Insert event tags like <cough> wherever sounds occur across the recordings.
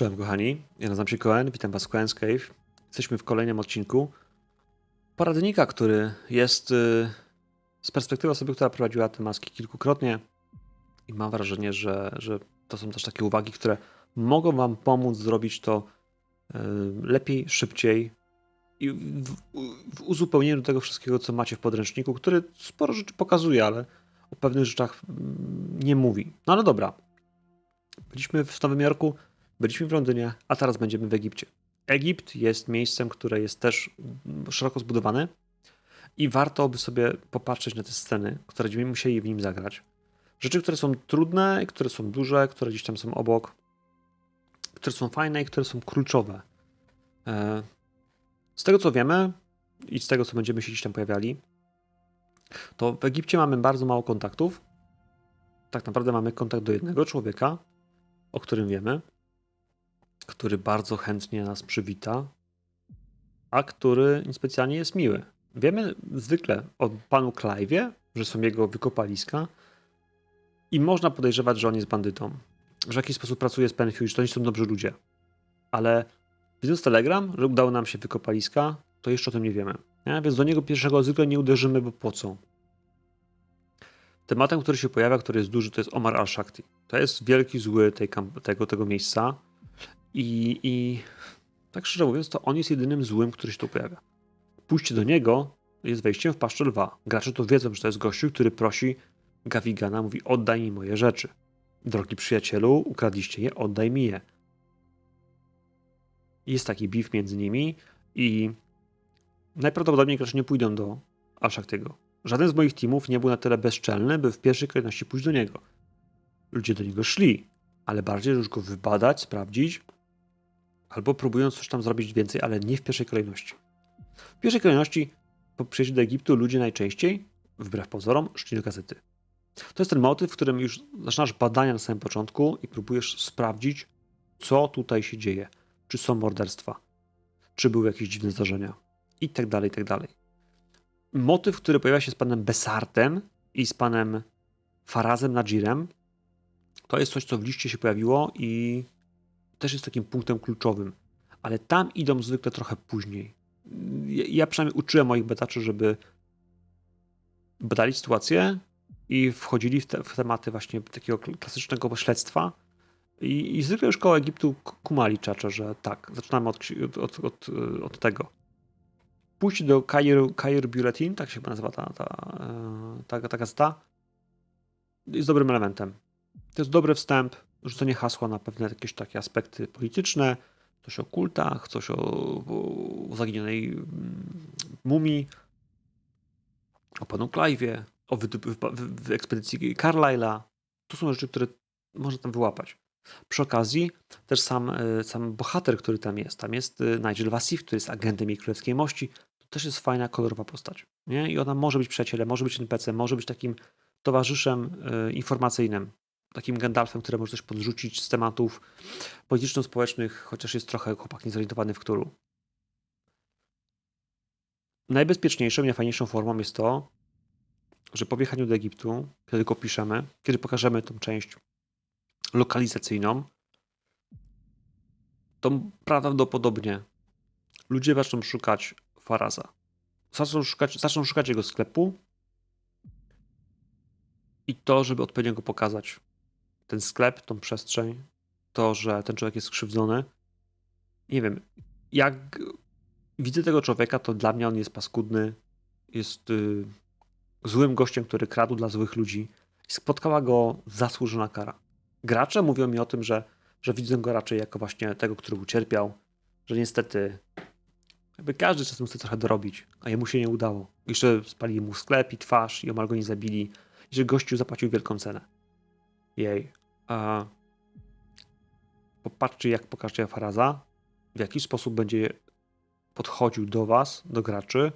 Cześć kochani, ja nazywam się Cohen, witam was w Cohen's Cave. Jesteśmy w kolejnym odcinku poradnika, który jest y, z perspektywy osoby, która prowadziła te maski kilkukrotnie i mam wrażenie, że, że to są też takie uwagi, które mogą wam pomóc zrobić to y, lepiej, szybciej i w, w uzupełnieniu tego wszystkiego, co macie w podręczniku, który sporo rzeczy pokazuje, ale o pewnych rzeczach mm, nie mówi. No ale dobra. Byliśmy w Nowym Jorku, byliśmy w Londynie, a teraz będziemy w Egipcie. Egipt jest miejscem, które jest też szeroko zbudowane i warto by sobie popatrzeć na te sceny, które będziemy musieli w nim zagrać. Rzeczy, które są trudne, które są duże, które gdzieś tam są obok, które są fajne i które są kluczowe. E, z tego co wiemy i z tego co będziemy się gdzieś tam pojawiali, to w Egipcie mamy bardzo mało kontaktów. Tak naprawdę mamy kontakt do jednego człowieka, o którym wiemy, który bardzo chętnie nas przywita, a który niespecjalnie jest miły. Wiemy zwykle o panu Clive'ie, że są jego wykopaliska i można podejrzewać, że on jest bandytą. Że w jakiś sposób pracuje z Penfield, że to nie są dobrzy ludzie. Ale widząc Telegram, że udało nam się wykopaliska, to jeszcze o tym nie wiemy. Nie? Więc do niego pierwszego zwykle nie uderzymy, bo po co? Tematem, który się pojawia, który jest duży, to jest Omar al-Shakti. To jest wielki zły tej, tego, tego miejsca i, i tak szczerze mówiąc, to on jest jedynym złym, który się tu pojawia. Pójście do niego jest wejściem w paszczę lwa. Gracze to wiedzą, że to jest gościu, który prosi Gawigana, mówi oddaj mi moje rzeczy. Drogi przyjacielu, ukradliście je, oddaj mi je. Jest taki beef między nimi i najprawdopodobniej gracze nie pójdą do Al-Shaktiego. Żaden z moich teamów nie był na tyle bezczelny, by w pierwszej kolejności pójść do niego. Ludzie do niego szli, ale bardziej już go wybadać, sprawdzić, albo próbując coś tam zrobić więcej, ale nie w pierwszej kolejności. W pierwszej kolejności po przyjściu do Egiptu ludzie najczęściej, wbrew pozorom, szli do gazety. To jest ten motyw, w którym już zaczynasz badania na samym początku i próbujesz sprawdzić, co tutaj się dzieje. Czy są morderstwa, czy były jakieś dziwne zdarzenia i tak dalej, i tak dalej. Motyw, który pojawia się z panem Besartem i z panem Farazem Najirem, to jest coś, co w liście się pojawiło i też jest takim punktem kluczowym. Ale tam idą zwykle trochę później. Ja przynajmniej uczyłem moich betaczy, żeby badali sytuację i wchodzili w, te, w tematy właśnie takiego klasycznego śledztwa. I, I zwykle już koło Egiptu kumali czacza, że tak, zaczynamy od, od, od, od tego. Pójść do Cairo, Cairo Bulletin, tak się chyba nazywa ta, ta, e, ta, ta gazeta, jest dobrym elementem. To jest dobry wstęp, rzucenie hasła na pewne jakieś takie aspekty polityczne, coś o kultach, coś o, o, zaginionej mm, mumii, o panu Clive'ie, o wy, wy, wy, ekspedycji Carlyle'a. To są rzeczy, które można tam wyłapać. Przy okazji też sam, e, sam bohater, który tam jest, tam jest e, Nigel Vassif, który jest agentem jej królewskiej mości, to też jest fajna, kolorowa postać. Nie? I ona może być przyjacielem, może być NPC, może być takim towarzyszem y, informacyjnym takim Gandalfem, który może coś podrzucić z tematów polityczno-społecznych, chociaż jest trochę chłopak niezorientowany w którą. Najbezpieczniejszą najfajniejszą formą jest to, że po wjechaniu do Egiptu, kiedy go piszemy, kiedy pokażemy tą część lokalizacyjną, to prawdopodobnie ludzie zaczną szukać Faraza. Zaczną szukać, zaczną szukać jego sklepu i to, żeby odpowiednio go pokazać ten sklep, tą przestrzeń, to, że ten człowiek jest skrzywdzony. Nie wiem, jak widzę tego człowieka, to dla mnie on jest paskudny, jest y, złym gościem, który kradł dla złych ludzi. Spotkała go zasłużona kara. Gracze mówią mi o tym, że, że widzę go raczej jako właśnie tego, który ucierpiał, że niestety jakby każdy czasem chce trochę dorobić, a jemu się nie udało. Jeszcze spalili mu sklep i twarz i omal go nie zabili, i że gościu zapłacił wielką cenę. Jej a jak pokażcie Faraza, w jaki sposób będzie podchodził do Was, do graczy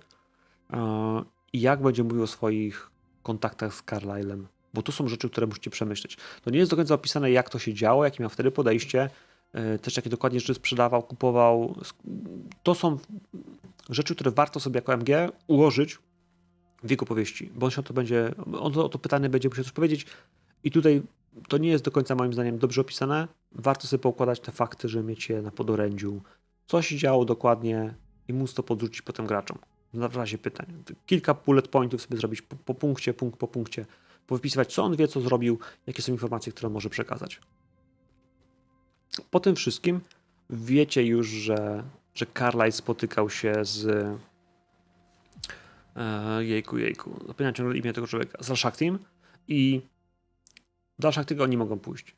i jak będzie mówił o swoich kontaktach z Carlylem. Bo to są rzeczy, które musicie przemyśleć. To nie jest do końca opisane, jak to się działo, jakie miał wtedy podejście, e, też jakie dokładnie rzeczy sprzedawał, kupował. To są rzeczy, które warto sobie jako MG ułożyć w jego powieści, bo on się o to będzie, on o to pytanie będzie musiał coś powiedzieć i tutaj to nie jest do końca moim zdaniem dobrze opisane, warto sobie poukładać te fakty, żeby mieć je na podorędziu. Co się działo dokładnie i móc to podrzucić potem graczom. W razie pytań. Kilka bullet pointów sobie zrobić po, po punkcie, punkt po punkcie. Powypisywać, co on wie, co zrobił, jakie są informacje, które może przekazać. Po tym wszystkim wiecie już, że, że Carlyle spotykał się z e, jejku, jejku, zapomniałem ciągle imię tego człowieka, z Al-Shaktim i do Al-Shaktiego oni mogą pójść.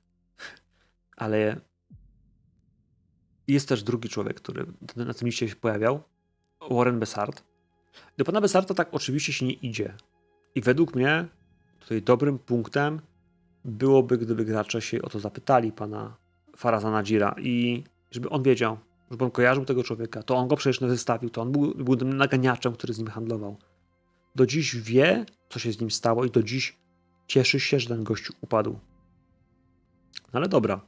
Ale jest też drugi człowiek, który na tym liście się pojawiał, Warren Bessart. Do pana Bessarta tak oczywiście się nie idzie. I według mnie tutaj dobrym punktem byłoby, gdyby gracze się o to zapytali pana Faraza Nadzira i żeby on wiedział, żeby on kojarzył tego człowieka, to on go przecież wystawił, to on był, był tym naganiaczem, który z nim handlował. Do dziś wie, co się z nim stało i do dziś cieszy się, że ten gościu upadł. No ale dobra.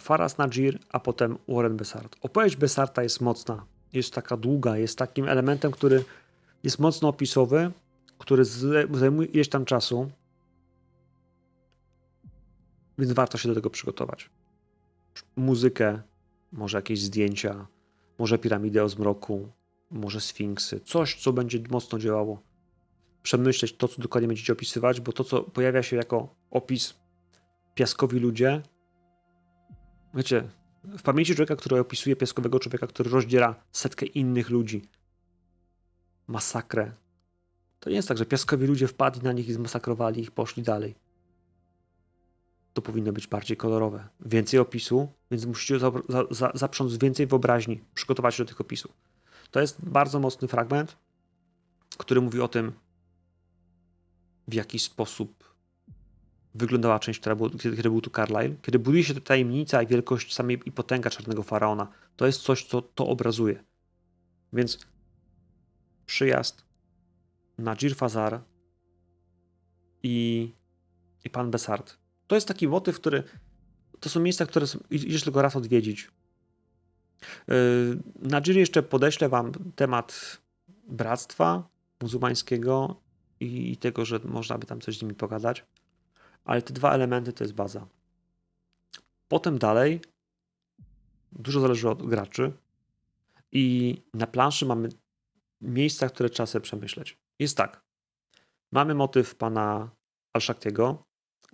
Faraz Najir, a potem Warren Bessart. Opowieść Bessarta jest mocna, jest taka długa, jest takim elementem, który jest mocno opisowy, który zajmuje ileś tam czasu, więc warto się do tego przygotować. Muzykę, może jakieś zdjęcia, może piramidę o zmroku, może sfinksy, coś, co będzie mocno działało. Przemyśleć to, co dokładnie będziecie opisywać, bo to, co pojawia się jako opis piaskowi ludzie, wiecie, w pamięci człowieka, który opisuje piaskowego człowieka, który rozdziela setkę innych ludzi, masakrę. To nie jest tak, że piaskowi ludzie wpadli na nich i zmasakrowali ich, poszli dalej to powinno być bardziej kolorowe. Więcej opisu, więc musicie za, za, zaprząc więcej wyobraźni, przygotować się do tych opisów. To jest bardzo mocny fragment, który mówi o tym, w jaki sposób wyglądała część, która była, kiedy, kiedy był tu Carlyle. Kiedy buduje się ta tajemnica i wielkość samej i potęga czarnego faraona, to jest coś, co to obrazuje. Więc przyjazd na Fazar i, i pan Besart to jest taki motyw, który. To są miejsca, które są, idziesz tylko raz odwiedzić. Yy, na Jiri jeszcze podeślę Wam temat bractwa muzułmańskiego i tego, że można by tam coś z nimi pogadać. Ale te dwa elementy to jest baza. Potem dalej dużo zależy od graczy i na planszy mamy miejsca, które trzeba sobie przemyśleć. Jest tak. Mamy motyw pana Al-Shaktiego,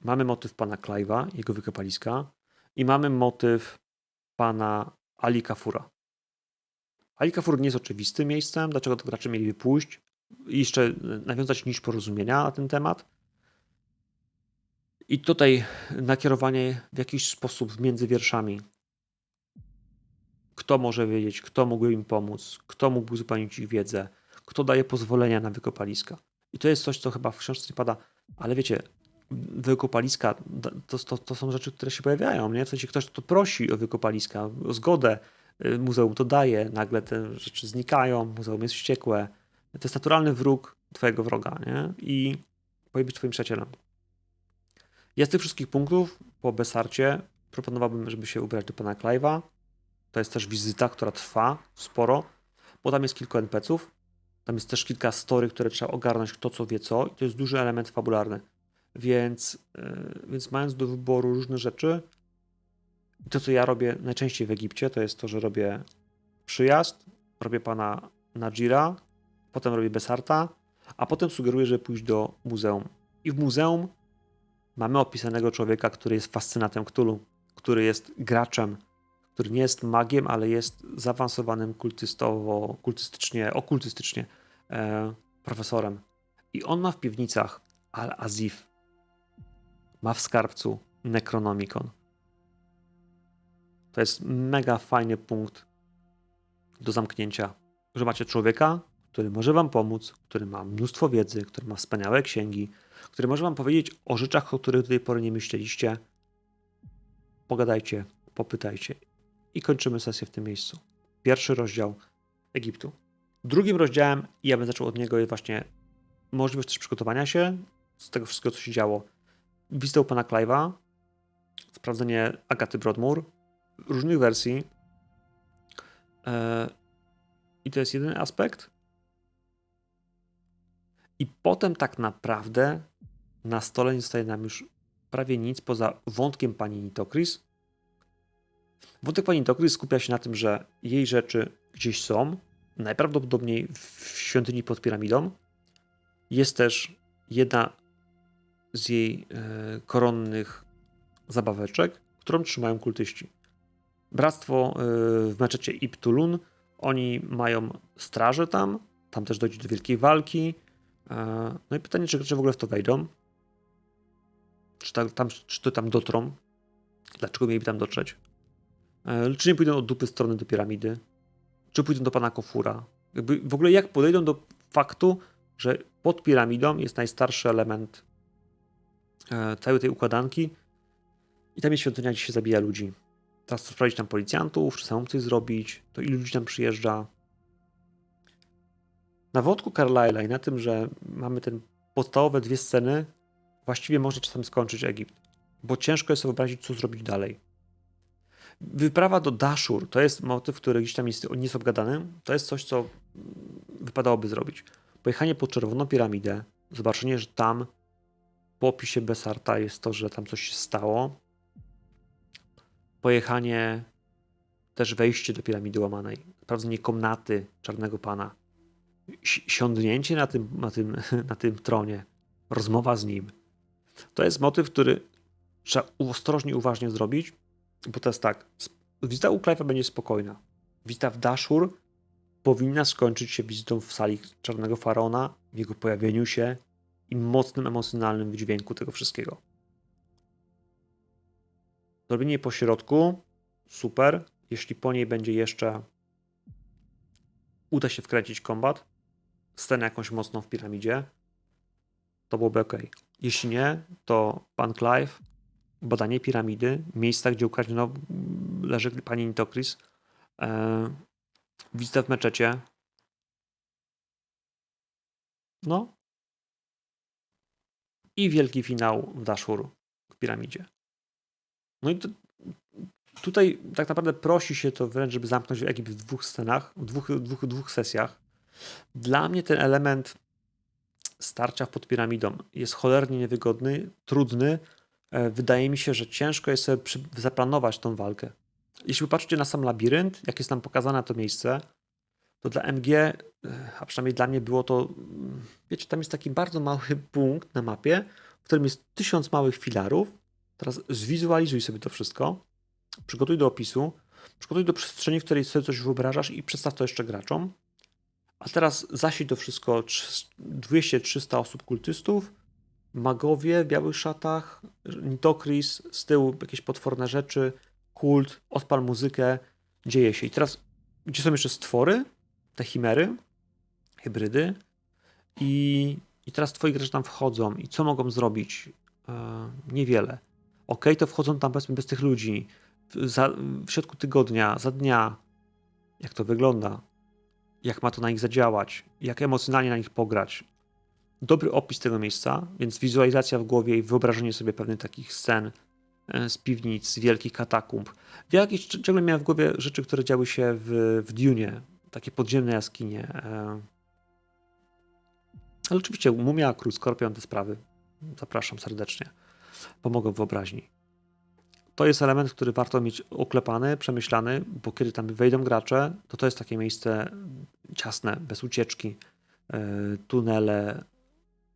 mamy motyw pana Clive'a, jego wykopaliska i mamy motyw pana Ali Kafura. Ali Kafur nie jest oczywistym miejscem, dlaczego to gracze mieliby pójść i jeszcze nawiązać niż porozumienia na ten temat. I tutaj nakierowanie w jakiś sposób między wierszami. Kto może wiedzieć, kto mógł im pomóc, kto mógł uzupełnić ich wiedzę, kto daje pozwolenia na wykopaliska. I to jest coś, co chyba w książce pada, ale wiecie, wykopaliska, to, to, to są rzeczy, które się pojawiają, nie? W sensie ktoś to prosi o wykopaliska, o zgodę, y, muzeum to daje, nagle te rzeczy znikają, muzeum jest wściekłe. To jest naturalny wróg twojego wroga, nie? I powinien być twoim przyjacielem. Ja z tych wszystkich punktów po Besarcie proponowałbym, żeby się ubrać do pana Clive'a. To jest też wizyta, która trwa sporo, bo tam jest kilku NPC-ów. Tam jest też kilka story, które trzeba ogarnąć, kto co wie co, i to jest duży element fabularny. Więc, e, więc mając do wyboru różne rzeczy, to co ja robię najczęściej w Egipcie, to jest to, że robię przyjazd, robię pana Najira, potem robię Besarta, a potem sugeruję, żeby pójść do muzeum. I w muzeum mamy opisanego człowieka, który jest fascynatem Cthulhu, który jest graczem, który nie jest magiem, ale jest zaawansowanym kultystowo, kultystycznie, okultystycznie e, profesorem. I on ma w piwnicach Al-Azif, ma w skarbcu Necronomicon. To jest mega fajny punkt do zamknięcia, że macie człowieka, który może wam pomóc, który ma mnóstwo wiedzy, który ma wspaniałe księgi, który może wam powiedzieć o rzeczach, o których do tej pory nie myśleliście. Pogadajcie, popytajcie i kończymy sesję w tym miejscu. Pierwszy rozdział Egiptu. Drugim rozdziałem, i ja bym zaczął od niego, jest właśnie możliwość też przygotowania się z tego wszystkiego, co się działo wizytę u pana Clive'a, sprawdzenie Agaty Broadmoor, różnych wersji. E, I to jest jeden aspekt. I potem tak naprawdę na stole nie zostaje nam już prawie nic poza wątkiem pani Nitokris. Wątek pani Nitokris skupia się na tym, że jej rzeczy gdzieś są, najprawdopodobniej w świątyni pod piramidą. Jest też jedna z jej e, koronnych zabaweczek, którą trzymają kultyści. Bractwo e, w meczecie Iptulun, oni mają straże tam, tam też dojdzie do wielkiej walki. E, no i pytanie, czy gracze w ogóle w to wejdą? Czy, tam, tam, czy to tam dotrą? Dlaczego mieliby tam dotrzeć? E, Czy nie pójdą od dupy strony do piramidy? Czy pójdą do pana Kofura? Jakby w ogóle jak podejdą do faktu, że pod piramidą jest najstarszy element e, całej tej układanki i tam jest świątynia, gdzie się zabija ludzi. Teraz sprawdzić tam policjantów, czy samemu coś zrobić, to ilu ludzi tam przyjeżdża. Na wątku Carlyle'a i na tym, że mamy ten podstawowe dwie sceny, właściwie można czasem skończyć Egipt, bo ciężko jest wyobrazić, co zrobić dalej. Wyprawa do Dashur to jest motyw, który gdzieś tam jest, nie jest obgadany. To jest coś, co wypadałoby zrobić. Pojechanie pod Czerwoną Piramidę, zobaczenie, że tam po opisie Besarta jest to, że tam coś się stało. Pojechanie, też wejście do Piramidy Łamanej, sprawdzenie komnaty Czarnego Pana, siądnięcie na tym, na, tym, <laughs> na tym tronie, rozmowa z nim. To jest motyw, który trzeba ostrożnie, uważnie zrobić, bo to jest tak, wizyta u Clive'a będzie spokojna. Wizyta w Dashur powinna skończyć się wizytą w sali Czarnego Faraona, w jego pojawieniu się i mocnym emocjonalnym wydźwięku tego wszystkiego. Zrobienie po środku, super. Jeśli po niej będzie jeszcze uda się wkręcić kombat, scenę jakąś mocną w piramidzie, to byłoby ok. Jeśli nie, to pan Clive, badanie piramidy, miejsca, gdzie ukradziono mm, leży pani Nitokris, e, wizyta w meczecie. No. I wielki finał w Dashur w piramidzie. No i to, tutaj tak naprawdę prosi się to wręcz, żeby zamknąć Egipt w dwóch scenach, w dwóch, dwóch, dwóch sesjach. Dla mnie ten element starcia pod piramidą jest cholernie niewygodny, trudny. E, Wydaje mi się, że ciężko jest sobie zaplanować tą walkę. Jeśli popatrzycie na sam labirynt, jak jest tam pokazane to miejsce, to dla MG, e, a przynajmniej dla mnie było to, mm, wiecie, tam jest taki bardzo mały punkt na mapie, w którym jest tysiąc małych filarów. Teraz zwizualizuj sobie to wszystko, przygotuj do opisu, przygotuj do przestrzeni, w której sobie coś wyobrażasz i przedstaw to jeszcze graczom. A teraz zasiedź to wszystko trz- 200-300 osób kultystów, magowie w białych szatach, Nitokris, z tyłu jakieś potworne rzeczy, kult, odpal muzykę, dzieje się. I teraz, gdzie są jeszcze stwory, te chimery, hybrydy i, i teraz twoi gracze tam wchodzą i co mogą zrobić? E, niewiele. Ok, to wchodzą tam powiedzmy bez tych ludzi, w, za, w środku tygodnia, za dnia. Jak to wygląda? Jak ma to na nich zadziałać? Jak emocjonalnie na nich pograć? Dobry opis tego miejsca, więc wizualizacja w głowie i wyobrażenie sobie pewnych takich scen e, z piwnic, z wielkich katakumb. Ja jakieś ciągle miałem w głowie rzeczy, które działy się w, w Dune, takie podziemne jaskinie. e. Ale oczywiście Mumia, Król, Skorpion, te sprawy. Zapraszam serdecznie. Pomogą wyobraźni. To jest element, który warto mieć oklepany, przemyślany, bo kiedy tam wejdą gracze, to to jest takie miejsce ciasne, bez ucieczki, e, tunele,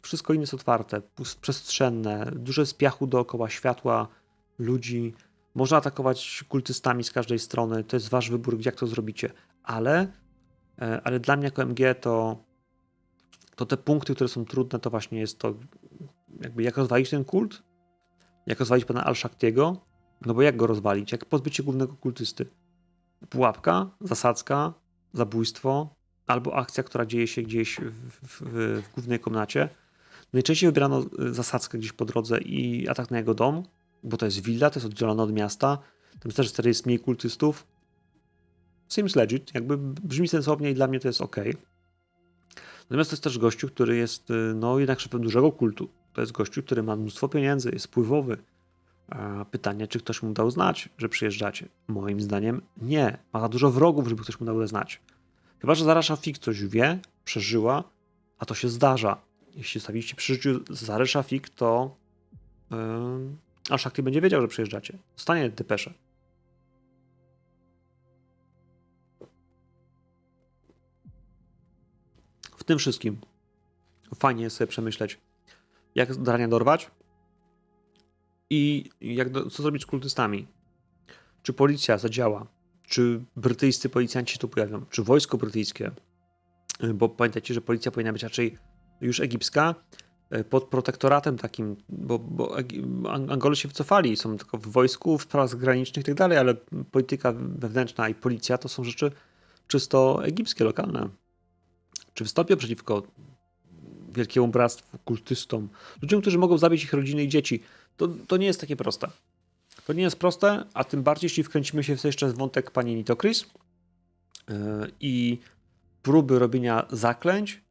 wszystko inne jest otwarte, przestrzenne, dużo jest piachu dookoła, światła, ludzi. Można atakować kultystami z każdej strony, to jest wasz wybór, jak to zrobicie, ale, e, ale dla mnie jako MG to, to te punkty, które są trudne, to właśnie jest to, jakby jak rozwalić ten kult, jak rozwalić pana Al-Shaktiego, no bo jak go rozwalić, jak pozbyć się głównego kultysty? Pułapka, zasadzka, zabójstwo, albo akcja, która dzieje się gdzieś w, w, w głównej komnacie. Najczęściej wybierano y, zasadzkę gdzieś po drodze i atak na jego dom, bo to jest willa, to jest oddzielone od miasta. Tam też wtedy jest mniej kultystów. Seems legit, jakby brzmi sensownie i dla mnie to jest ok. Natomiast to jest też gościu, który jest y, no jednak szefem dużego kultu. To jest gościu, który ma mnóstwo pieniędzy, jest wpływowy. Pytanie, czy ktoś mu dał znać, że przyjeżdżacie? Moim zdaniem nie. Ma za dużo wrogów, żeby ktoś mu dał znać. Chyba, że Zara Shafik coś wie, przeżyła, a to się zdarza. Jeśli zostawiliście przy życiu Zarę Shafik, to yy, A Shakti będzie wiedział, że przyjeżdżacie. Dostanie depeszę. W tym wszystkim fajnie jest sobie przemyśleć, jak Drania dorwać i jak do, co zrobić z kultystami. Czy policja zadziała? Czy brytyjscy policjanci się tu pojawią? Czy wojsko brytyjskie? Bo pamiętajcie, że policja powinna być raczej już egipska, e, pod protektoratem takim, bo, bo Angole się wycofali, są tylko w wojsku, w sprawach zagranicznych i tak dalej, ale polityka wewnętrzna i policja to są rzeczy czysto egipskie, lokalne. Czy wystąpią przeciwko wielkiemu bractwu, kultystom, ludziom, którzy mogą zabić ich rodziny i dzieci. To, to nie jest takie proste. To nie jest proste, a tym bardziej, jeśli wkręcimy się w jeszcze wątek pani Nitokris yy, i próby robienia zaklęć,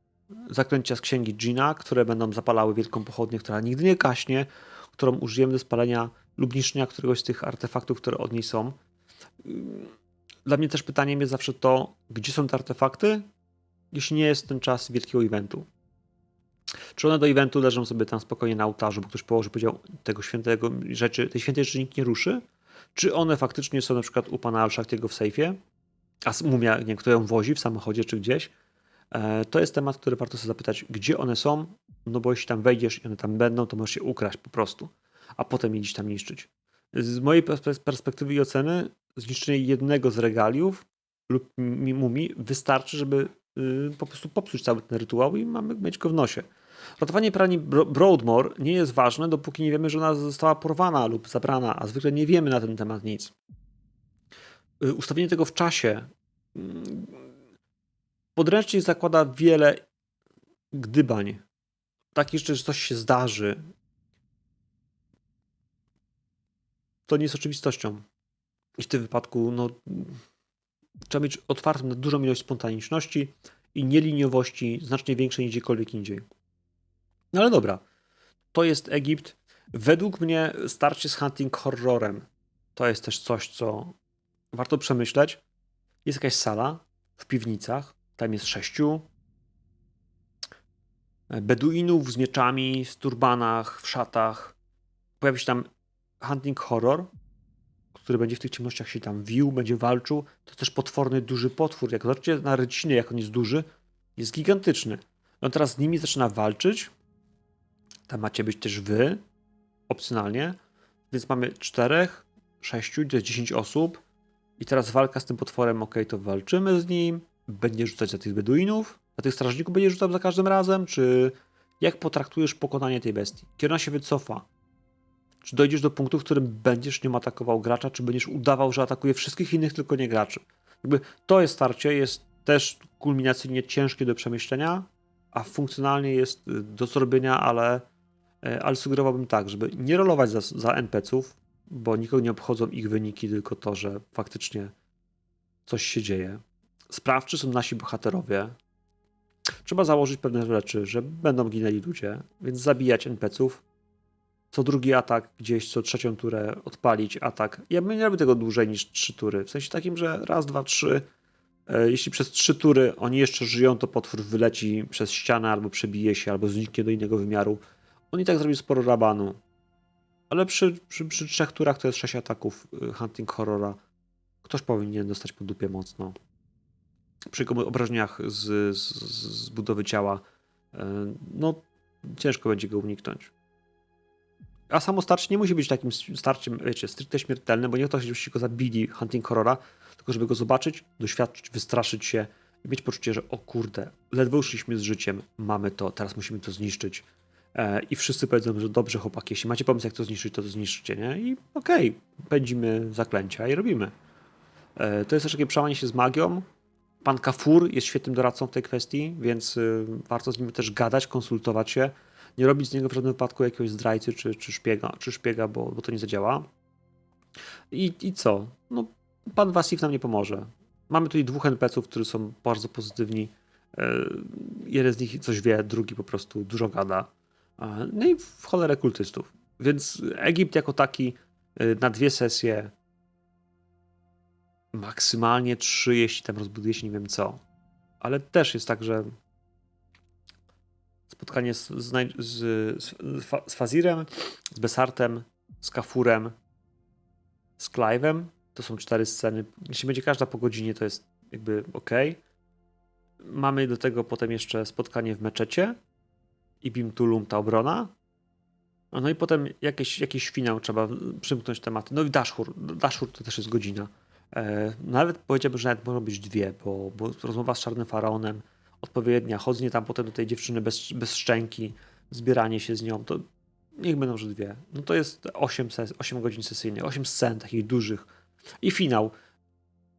zaklęcia z księgi Gina, które będą zapalały wielką pochodnię, która nigdy nie kaśnie, którą użyjemy do spalenia lub niszczenia któregoś z tych artefaktów, które od niej są. Yy, dla mnie też pytaniem jest zawsze to, gdzie są te artefakty, jeśli nie jest ten czas wielkiego eventu. Czy one do eventu leżą sobie tam spokojnie na ołtarzu, bo ktoś położy, powiedział tego świętego rzeczy, tej świętej rzeczy nikt nie ruszy? Czy one faktycznie są na przykład u pana Alszachtiego w sejfie? A mumia, nie, kto ją wozi w samochodzie czy gdzieś? E, to jest temat, który warto sobie zapytać, gdzie one są, no bo jeśli tam wejdziesz i one tam będą, to możesz się ukraść po prostu, a potem je gdzieś tam niszczyć. Z mojej perspektywy i oceny, zniszczenie jednego z regaliów lub mumii wystarczy, żeby y, po prostu popsuć cały ten rytuał i mamy mieć go w nosie. Ratowanie prani Broadmoor nie jest ważne, dopóki nie wiemy, że ona została porwana lub zabrana, a zwykle nie wiemy na ten temat nic. Y, ustawienie tego w czasie. Mm, podręcznik zakłada wiele gdybań. Tak jeszcze, że coś się zdarzy. To nie jest oczywistością. I w tym wypadku no, trzeba mieć otwartą na dużą ilość spontaniczności i nieliniowości znacznie większej niż gdziekolwiek indziej. No ale dobra, to jest Egipt. Według mnie starcie z hunting horrorem to jest też coś, co warto przemyśleć. Jest jakaś sala w piwnicach, tam jest sześciu Beduinów z mieczami, w turbanach, w szatach. Pojawi się tam hunting horror, który będzie w tych ciemnościach się tam wił, będzie walczył. To też potworny, duży potwór. Jak zobaczycie na rycinie, jak on jest duży, jest gigantyczny. On teraz z nimi zaczyna walczyć, tam macie być też wy, opcjonalnie. Więc mamy czterech, sześciu, to jest 10 osób. I teraz walka z tym potworem, ok, to walczymy z nim. Będzie rzucać za tych beduinów, za tych strażników będzie rzucał za każdym razem, czy jak potraktujesz pokonanie tej bestii? Kiedy ona się wycofa? Czy dojdziesz do punktu, w którym będziesz nią atakował gracza, czy będziesz udawał, że atakuje wszystkich innych, tylko nie graczy? Jakby to jest starcie, jest też kulminacyjnie ciężkie do przemyślenia, a funkcjonalnie jest do zrobienia, ale ale sugerowałbym tak, żeby nie rolować za, za NPC-ów, bo nikogo nie obchodzą ich wyniki, tylko to, że faktycznie coś się dzieje. Sprawdź, czy są nasi bohaterowie. Trzeba założyć pewne rzeczy, że będą ginęli ludzie, więc zabijać NPC-ów. Co drugi atak, gdzieś co trzecią turę odpalić atak. Ja bym nie robił tego dłużej niż trzy tury. W sensie takim, że raz, dwa, trzy. E, jeśli przez trzy tury oni jeszcze żyją, to potwór wyleci przez ścianę albo przebije się, albo zniknie do innego wymiaru on i tak zrobił sporo rabanu. Ale przy, przy, przy trzech turach to jest sześć ataków y, Hunting Horrora. Ktoś powinien dostać po dupie mocno. Przy obrażeniach z, z, z budowy ciała y, no ciężko będzie go uniknąć. A samo starcie nie musi być takim starciem, wiecie, stricte śmiertelnym, bo nie to, żebyście go zabili Hunting Horrora, tylko żeby go zobaczyć, doświadczyć, wystraszyć się i mieć poczucie, że o kurde, ledwo uszliśmy z życiem, mamy to, teraz musimy to zniszczyć. E, i wszyscy powiedzą, że dobrze chłopaki, jeśli macie pomysł jak to zniszczyć, to to zniszczycie, nie? I okej, okay, pędzimy zaklęcia i robimy. E, to jest też takie przełamanie się z magią. Pan Kafur jest świetnym doradcą w tej kwestii, więc y, warto z nim też gadać, konsultować się. Nie robić z niego w żadnym wypadku jakiegoś zdrajcy czy, czy szpiega, czy szpiega bo, bo to nie zadziała. I, I co? No, pan Wasif nam nie pomoże. Mamy tutaj dwóch NPC-ów, którzy są bardzo pozytywni. E, jeden z nich coś wie, drugi po prostu dużo gada. No i w cholerę kultystów. Więc Egipt jako taki y, na dwie sesje, maksymalnie trzy, jeśli tam rozbuduje się nie wiem co. Ale też jest tak, że spotkanie z, z, z, z Fazirem, z Besartem, z Kafurem, z Clive'em. To są cztery sceny. Jeśli będzie każda po godzinie, to jest jakby ok. Mamy do tego potem jeszcze spotkanie w meczecie. Ibim Tulum, ta obrona. No i potem jakiś, jakiś finał trzeba przymknąć tematy. No i Dashur. Dashur to też jest godzina. E, nawet powiedziałbym, że nawet mogą być dwie, bo, bo rozmowa z Czarnym Faraonem, odpowiednia, chodzenie tam potem do tej dziewczyny bez, bez szczęki, zbieranie się z nią, to niech będą, że dwie. No to jest 8, ses- 8 godzin sesyjnych, 8 scen takich dużych. I finał.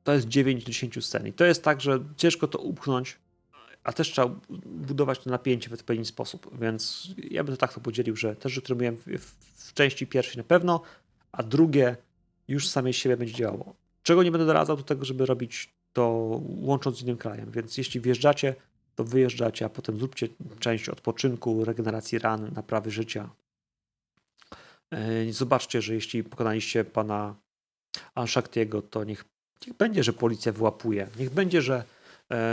To jest 9 do 10 scen. I to jest tak, że ciężko to upchnąć, a też trzeba budować to napięcie w odpowiedni sposób. Więc ja bym to tak to podzielił, że też, że trenujemy w, części pierwszej na pewno, a drugie już samej z siebie będzie działało. Czego nie będę doradzał do tego, żeby robić to łącząc z innym krajem. Więc jeśli wjeżdżacie, to wyjeżdżacie, a potem zróbcie część odpoczynku, regeneracji ran, naprawy życia. Yy, Zobaczcie, że jeśli pokonaliście pana Anshaktiego, to niech, niech będzie, że policja wyłapuje. Niech będzie, że, e,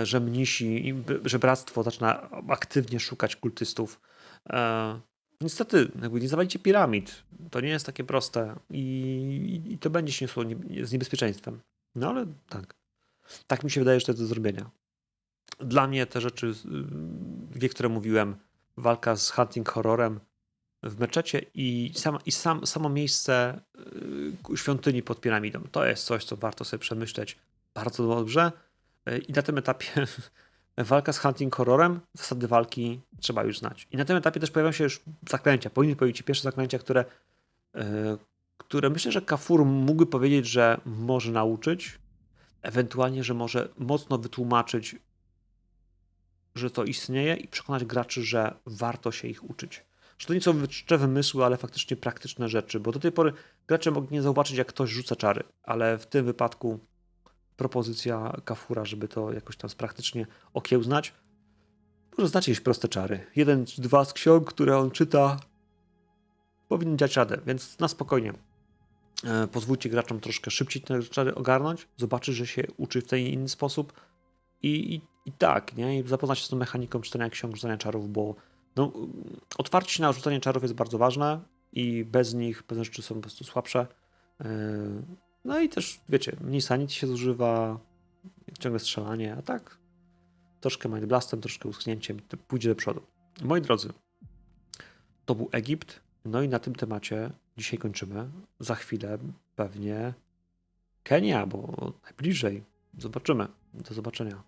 że mnisi, że bractwo zaczyna aktywnie szukać kultystów. E, Niestety, jakby nie zawalicie piramid. To nie jest takie proste i, i to będzie się niosło nie, z niebezpieczeństwem. No ale tak. Tak mi się wydaje, że to jest do zrobienia. Dla mnie te rzeczy, y, dwie, które mówiłem, walka z hunting horrorem w meczecie i, sam, i sam, samo miejsce y, świątyni pod piramidą. To jest coś, co warto sobie przemyśleć bardzo dobrze. Y, I na tym etapie <laughs> walka z hunting horrorem, zasady walki trzeba już znać. I na tym etapie też pojawiają się już zaklęcia. Powinny pojawić się pierwsze zaklęcia, które, y, które myślę, że Kafur mógłby powiedzieć, że może nauczyć, ewentualnie, że może mocno wytłumaczyć, że to istnieje i przekonać graczy, że warto się ich uczyć. Że to nie są czcze wymysły, ale faktycznie praktyczne rzeczy, bo do tej pory gracze mogli nie zauważyć, jak ktoś rzuca czary, ale w tym wypadku propozycja Kafura, żeby to jakoś tam praktycznie okiełznać, może znacie jakieś proste czary. Jeden czy dwa z ksiąg, które on czyta, powinien dać radę, więc na spokojnie. E, Pozwólcie graczom troszkę szybciej te czary ogarnąć, zobaczyć, że się uczy w ten inny sposób i, i, i tak, nie? I zapoznać się z tą mechaniką czytania ksiąg, rzucania czarów, bo no, otwarcie się na rzucanie czarów jest bardzo ważne i bez nich pewne rzeczy są po prostu słabsze. No i też, wiecie, mniej sanity się zużywa, ciągle strzelanie, a tak troszkę mind blastem, troszkę uschnięciem, pójdzie do przodu. Moi drodzy, to był Egipt, no i na tym temacie dzisiaj kończymy. Za chwilę pewnie Kenia, bo najbliżej. Zobaczymy. Do zobaczenia.